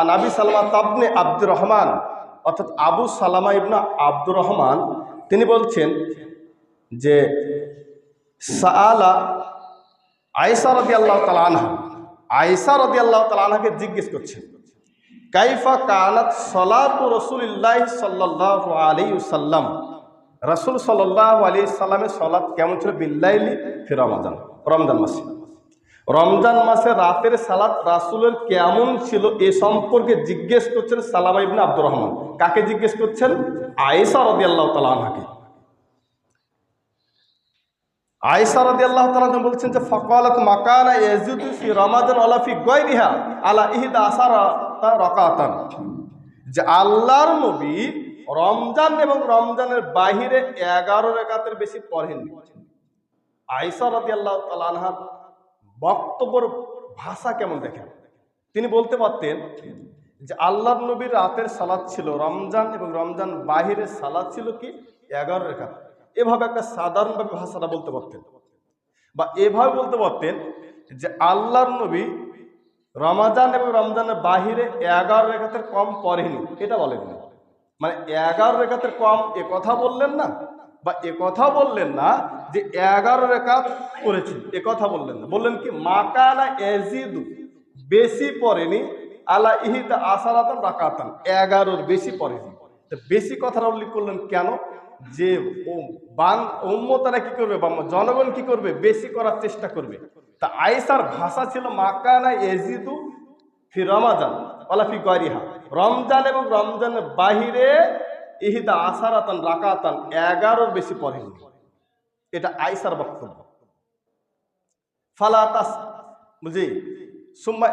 আন আবি সালমা তাবনে আব্দুর রহমান, অর্থাৎ আবু সালামা ইবনা আব্দুর রহমান, তিনি বলছেন যে সাআলা আয়েশা রদি আল্লাহ তালা আনহা, আয়েশা রদি আল্লাহ তালা আনহাকে জিজ্ঞেস করছেন, কাইফা কানাত সলাতু রসুলিল্লাহ সাল্লাহ আলী সাল্লাম রসুল সাল্লাহ আলী সাল্লামের সলাৎ কেমন ছিল? বিল্লাইলি ফি রমাজান রমজান মাসে। রমজান মাসে রাতের সালাত রাসুলের কেমন ছিল এ সম্পর্কে জিজ্ঞেস করছেন সালামা ইবনে আব্দুর রহমান। কাকে জিজ্ঞেস করছেন? আয়েশা রদি আল্লাহ তালা আনহাকে। আয়েশা রাদি আল্লাহ তালা বলছেন যে, ফকালত মাকানা ইয়াজিদু ফি রমাদান আলা ফি গায়রিহা আলা ইহদা আসারা রাকাতান। যে আল্লাহর নবী রমজান এবং রমজানের বাহিরে এগারো রেখাতের বেশি পড়েননি আয়েশা রাদি আল্লাহ তালা আনহার বক্তব্যর ভাষা কেমন দেখেন? তিনি বলতে পারতেন যে আল্লাহর নবীর রাতের সালাদ ছিল রমজান এবং রমজান বাহিরের সালাদ ছিল কি? এগারো রেখাত। এভাবে একটা সাধারণভাবে ভাষাটা বলতে পারতেন। বা এভাবে বলতে পারতেন যে আল্লাহর নবী রমাজান এবং রমজানের বাহিরে এগারো রেখাতের কম পড়েনি। এটা বলেন না মানে এগারো রেখাতের কম এ কথা বললেন না? বা কথা বললেন না যে এগারো রেখাত করেছেন কথা বললেন না। বললেন কি মাকানা এজিদু, বেশি পড়েনি, আলা ইহিদা আসারাতান রাকাতান, এগারোর বেশি পড়েনি। বেশি কথাটা উল্লেখ করলেন কেন? যে বান, উম্মতারা কি করবে, বা জনগণ কি করবে, বেশি করার চেষ্টা করবে। তা আয়েসার ভাষা ছিল মাকানা এজিদু ফি রমাজান ওলা ফি গরিহা। রমজান এবং রমজানের বাহিরে ইহিদা আসারাতান রাকাতান এগারোর বেশি পড়েনি। এটা আয়েসার বক্তব্য। ফালা তাস বুঝি? সুম্মা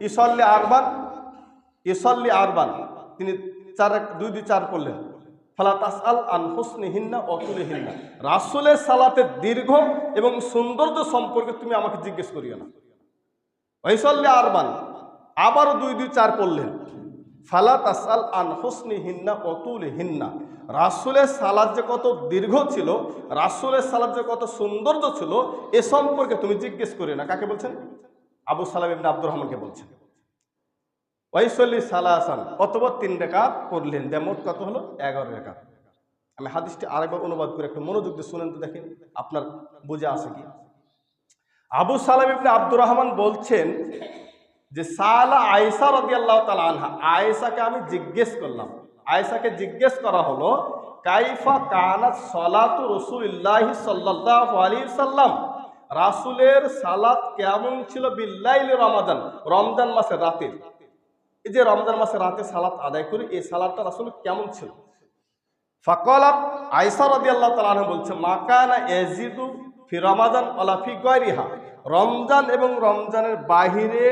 ইসল্লি আরবান ইসল্লি আরবান। তিনি চার দুই দুই চার করলেন ফালা তাসআল আন হুসনি হিন্না অতুলে হিন্না রাসুলের সালাতের দীর্ঘ এবং সৌন্দর্য সম্পর্কে তুমি আমাকে জিজ্ঞেস করিও না। ঐসল্লি আরবান। আবারও দুই দুই চার পড়লেন। ফালা তাসআল আন হুসনি হিন্না অতুল হিন্না। রাসুলের সালাদ যে কত দীর্ঘ ছিল, রাসুলের সালাদ যে কত সৌন্দর্য ছিল, এ সম্পর্কে তুমি জিজ্ঞেস করি না। কাকে বলছেন? আবু সালাম ইবনে আব্দুর রহমানকে বলছেন। ওয়াইসল্লি সালাসান অথবা তিন রেখা পড়লেন। যে মোট কত হলো? এগারো রেখা আমি হাদিসটি আরেকবার অনুবাদ করে একটু মনোযোগ দিয়ে শুনেন তো দেখেন আপনার বুঝে আছে কি। আবু সালাম ইবনে আব্দুর রহমান বলছেন যে সালা আয়েশা রদি আল্লাহ তালা আনহা, আয়েশাকে আমি জিজ্ঞেস করলাম। আয়েশাকে জিজ্ঞেস করা হলো, কাইফা কানাত সলাতু রসুলিল্লাহি সাল্লাল্লাহু আলাইহি সাল্লাম? রাসুলের সালাত কেমন ছিল বিল্লাইল রমাজান রমজান মাসের রাতে? এই যে রমজান মাসের রাতে সালাত আদায় করি, এই সালাদটা রাসূল কেমন ছিল? ফাকালাত আয়েশা রাদিয়াল্লাহু তাআলা আনহা বলছে মাকানা ইয়াজিদু ফি রমাজান ওয়ালা ফি গায়রিহা। রমজান এবং রমজানের বাহিরে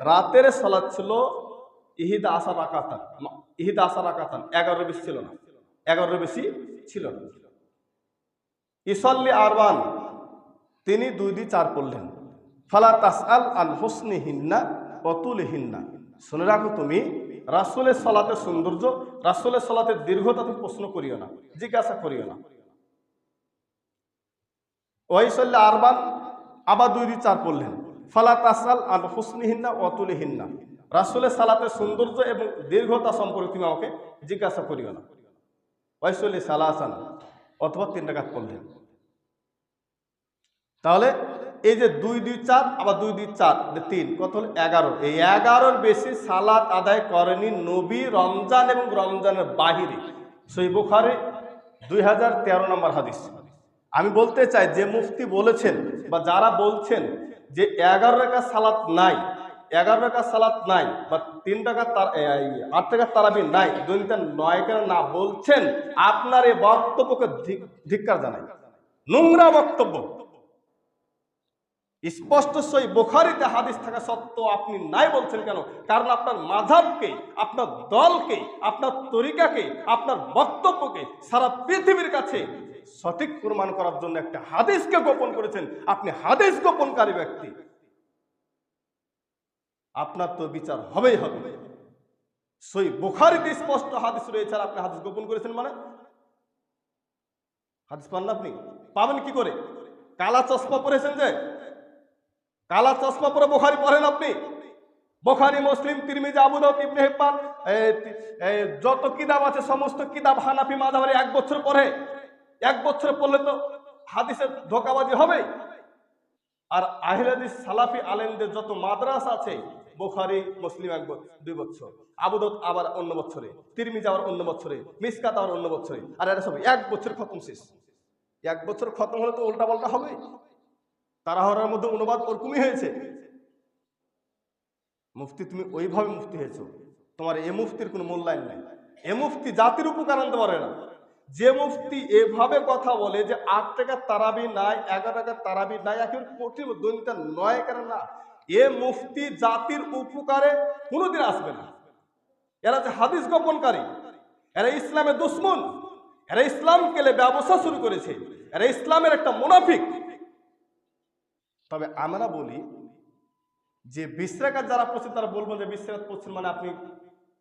রাতের সালাত ছিল ইহিদা আসা রাকাতান। ইহিদা আসা রাকাতান। এগারো বেশি ছিল না। এগারো বেশি ছিল না। ইসল্লি আরবান তিনি দুই দুই চার পড়লেন। ফালা তাস আল আন হুসনি হিন্না অতুল হিন্না শুনে রাখো তুমি, রাসুলের সলাতে সৌন্দর্য, রাসুলের সলাতে দীর্ঘতা তুমি প্রশ্ন করিও না, জিজ্ঞাসা করিও না। ওয়াইসল্লা আরবান আবার দুই দুই চার পড়লেন। ফালা তাসাল আন হুসনিহিন্না অতুলিহিন্না রাসুলের সালাতের সৌন্দর্য এবং দীর্ঘতা সম্পর্কে তুমি আমাকে জিজ্ঞাসা করিও না। ওয়াইসল্লি সালাসান, অথবা তিন টাকা পড়লেন। তাহলে এই যে দুই দুই চার, আবার দুই দুই চার তিন, কত হল? এগারো। এই এগারোর বেশি সালাত আদায় করেনি নবী রমজান এবং রমজানের বাহিরে। সেই বুখারে দুই হাজার তেরো নম্বর হাদিস। আমি বলতে চাই, যে মুফতি বলেছেন বা যারা বলছেন যে এগারো টাকা সালাত নাই, এগারো টাকা সালাত নাই, বা তিন টাকা আট টাকার তারাবি নাই দৈনিক নয় কেন না বলছেন? আপনার এই বক্তব্যকে ধিক- ধিক্কার জানাই। নোংরা বক্তব্য। স্পষ্ট সই বোখারিতে হাদিস থাকা সত্ত্বেও আপনি নাই বলছেন কেন? কারণ আপনার মাধাবকে, আপনার দলকে, আপনার তরিকাকে, আপনার বক্তব্যকে সারা পৃথিবীর কাছে সঠিক প্রমাণ করার জন্য একটা হাদিসকে গোপন করেছেন। আপনি হাদিস গোপনকারী ব্যক্তি। আপনার তো বিচার হবেই হবে। সই বোখারিতে স্পষ্ট হাদিস রয়েছে আর আপনি হাদিস গোপন করেছেন মানে? হাদিস পান না আপনি? পাবেন কি করে? কালা চশমা পরেছেন যে? কালা চশমা পরে বোখারি পড়েন আপনি? বোখারি, মুসলিম, তিরমিজি, আবু দাউদ, ইবনে হিব্বান যত কিতাব আছে, সমস্ত কিতাব হানাফি মাযহাবের এক বছর পরে এক বছর পড়লে তো হাদিসের ধোকাবাজি হবে আর আহলে হাদিস সালাফি আলেমদের যত মাদ্রাসা আছে, বোখারি, মুসলিম এক দুই বছর আবু দাউদ আবার অন্য বছরে তিরমিজি আবার অন্য বছরে মিসকাত আবার অন্য বছরে আর এরা সব এক বছর খতম শেষ। এক বছর খতম হলে তো উল্টা পাল্টা হবে তারাহরার মধ্যে অনুবাদ ওরকমই হয়েছে। মুফতি, তুমি ওইভাবে মুফতি হয়েছো। তোমার এ মুফতির কোনো মূল্যায়ন নেই। এ মুফতি জাতির উপকার আনতে পারে না। যে মুফতি এভাবে কথা বলে যে আট টাকার তারাবি নাই, এগারো টাকার তারাবি নাই একেবারে কঠিন দৈনিকটা নয় কেন না? এ মুফতি জাতির উপকারে কোনোদিন আসবে না। এরা যে হাদিস গোপনকারী, এরা ইসলামের দুশ্মন, এরা ইসলাম কেলে ব্যবসা শুরু করেছে, এরা ইসলামের একটা মুনাফিক। তবে আমরা বলি যে বিশ্রাঘাত যারা পড়ছেন তারা বলব যে বিশ্রাঘাত পড়ছেন মানে আপনি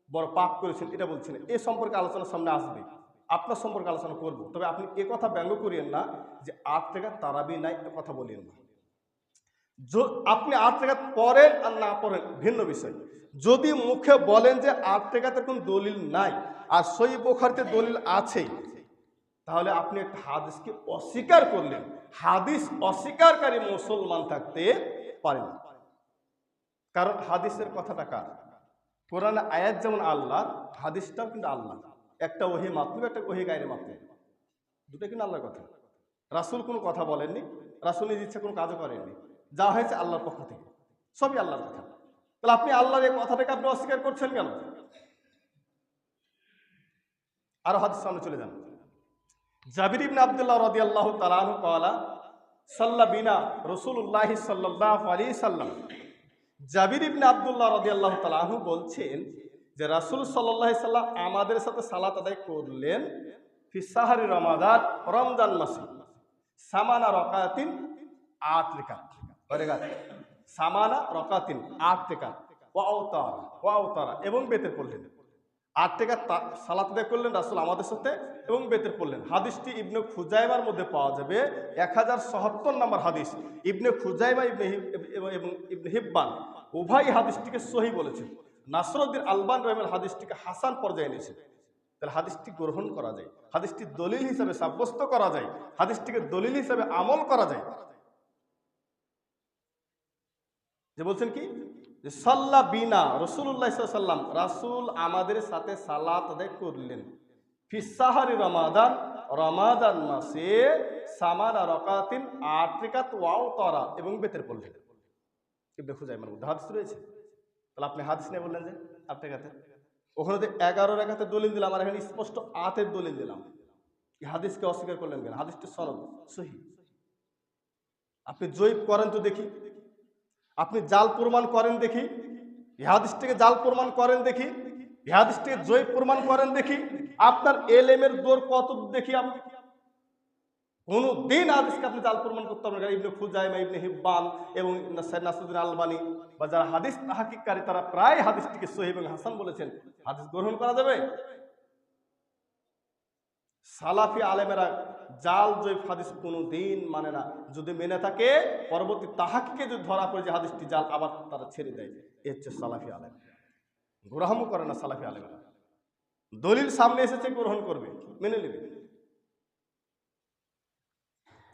বড় পাপ করেছেন, এটা বলছেন এ সম্পর্কে আলোচনা সামনে আসবে। আপনার সম্পর্কে আলোচনা করব। তবে আপনি এ কথা ব্যঙ্গ করিয়েন না যে আট টাকা তারাবি নাই, এ কথা বলিয়েন না। আপনি আট টাকা পড়েন আর না পড়েন, ভিন্ন বিষয়। যদি মুখে বলেন যে আট টাকাতে কোনো দলিল নাই আর সই বোখারিতে দলিল আছে তাহলে আপনি একটা হাদিসকে অস্বীকার করলেন। হাদিস অস্বীকারকারী মুসলমান থাকতে পারেন না। কারণ হাদিসের কথাটা কার? কোরআনে আয়াত যেমন আল্লাহ হাদিসটাও কিন্তু আল্লাহ একটা ওহি মাতলুব একটা ওহি গায়ের মাতলুব দুটো কিন্তু আল্লাহর কথা। রাসুল কোনো কথা বলেননি, রাসুল নিজের ইচ্ছা কোনো কাজও করেননি। যা হয়েছে আল্লাহর পক্ষ থেকে। সবই আল্লাহর কথা। তাহলে আপনি আল্লাহর এই কথাটাকে আপনি অস্বীকার করছেন কেন? আরও হাদিস সামনে চলে যান। জাবির ইবনে আব্দুল্লাহ রদি আল্লাহ তালাহ কলা সাল্লা বিনা রসুল্লাহ সাল্লাহ আলী সাল্লাম। জাবির ইবনে আব্দুল্লাহ রদি আল্লাহ তালাহু বলছেন যে রাসূল সাল্লাম আমাদের সাথে সালাত আদায় করলেন ফি সাহারি রমাদান, রমজান মাসে। সামানা রকাতিন আট রেখাত। সামানা রকাতিন আট রেখাত। ওয়াউতারা ওয়াউতারা এবং বেতের পড়লেন। আট টাকা সালাত আদায় করলেন রাসুল আমাদের সাথে এবং বেতের পড়লেন। হাদিসটি ইবনে খুজাইমার মধ্যে পাওয়া যাবে এক হাজার সহাত্তর নম্বর হাদিস। ইবনে খুজাইমা, ইবনে এবং ইবনে হিব্বান উভয় হাদিসটিকে সহি বলেছেন। নাসরুদ্দিন আলবান রহমের হাদিসটিকে হাসান পর্যায়ে এনেছে। তাহলে হাদিসটি গ্রহণ করা যায়। হাদিসটি দলিল হিসাবে সাব্যস্ত করা যায়। হাদিসটিকে দলিল হিসাবে আমল করা যায়। যে বলছেন কি? যে সাল্লা বিনা রসুল্লাহ সাল্লাম রাসূল আমাদের সাথে সালাত আদায় করলেন। ফিসাহারি রমাদান রমাদান মাসে সামানা রকাতিন আট রেখাত ওয়াও তরা এবং বেতের পড়লেন। ইবনে খুজাইমার মধ্যে হাদিস রয়েছে। তাহলে আপনি হাদিস নিয়ে বললেন যে আট রেখাতে। ওখানে তো এগারো রেখাতে দলিল দিলাম আর এখানে স্পষ্ট আতের দলিল দিলাম। হাদিসকে অস্বীকার করলেন কেন? হাদিসটি সনদ সহি। আপনি জয়ীব করেন তো দেখি। আপনি জাল প্রমাণ করেন দেখি। ইহাদিসটিকে জাল প্রমাণ করেন দেখি। ইহাদিসটিকে জয়ীব প্রমাণ করেন দেখি। আপনার এলেমের দোর কত দেখি আপনি কোনো দিন হাদিসকে আপনি জাল প্রমাণ করতে পারবেন। ইবনে খুজাইমা, ইবনে হিব্বান এবং সৈয়দ নাসরুদ্দিন আলবানি বা যারা হাদিস তাহাকিককারী তারা প্রায় হাদিসটিকে সহি এবং হাসান বলেছেন। হাদিস গ্রহণ করা যাবে? সালাফি আলেমেরা জাল জৈব হাদিস কোনো দিন মানে না। যদি মেনে থাকে, পরবর্তী তাহাকিকে যদি ধরা পড়ে যে হাদিসটি জাল, আবার তারা ছেড়ে দেয়। এ হচ্ছে সালাফি আলেম। গ্রহণ করে না সালাফি আলেমেরা। দলিল সামনে এসেছে, গ্রহণ করবে। মেনে নেবে।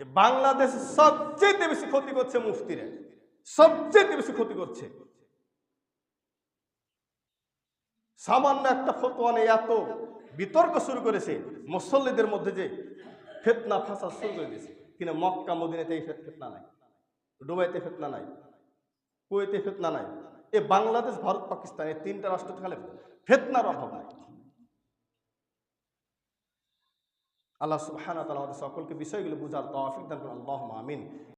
বাংলাদেশ সবচেয়ে বেশি ক্ষতি করছে মুফতিরা। সবচেয়ে বেশি ক্ষতি করছে। সামান্য একটা ফতোয়া নেই এত বিতর্ক শুরু করেছে, মুসল্লিদের মধ্যে যে ফেতনা ফাঁসা শুরু করে দিয়েছে। কিনা মক্কা মদিনাতে এই ফেতনা নাই, দুবাইতে ফেতনা নাই, কুয়েতে ফেতনা নাই, এ বাংলাদেশ, ভারত, পাকিস্তান, এই তিনটা রাষ্ট্র খালে ফেতনার অভাব নাই। আল্লাহ সুবহানাহু ওয়া আমাদের সকলকে বিষয়গুলো বুঝার তৌফিক দান করুন। আল্লাহুম্মা আমিন।